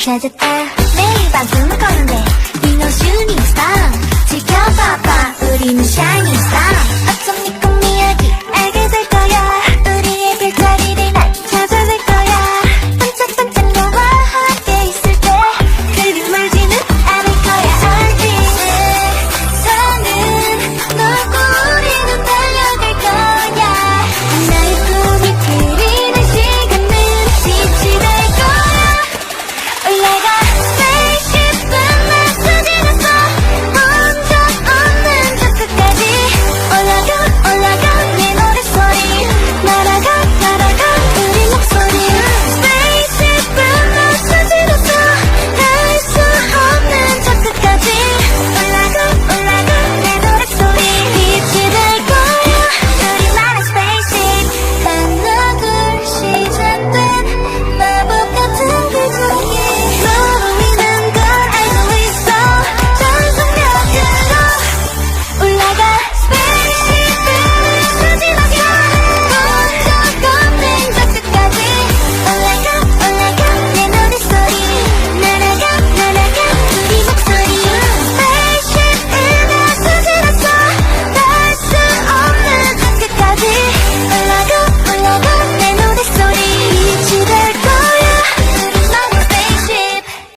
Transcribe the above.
찾았다. 매일 밤 꿈을 꿨는데 이너 슈닝 스타 지켜봐봐 우리는 샤이닝 스타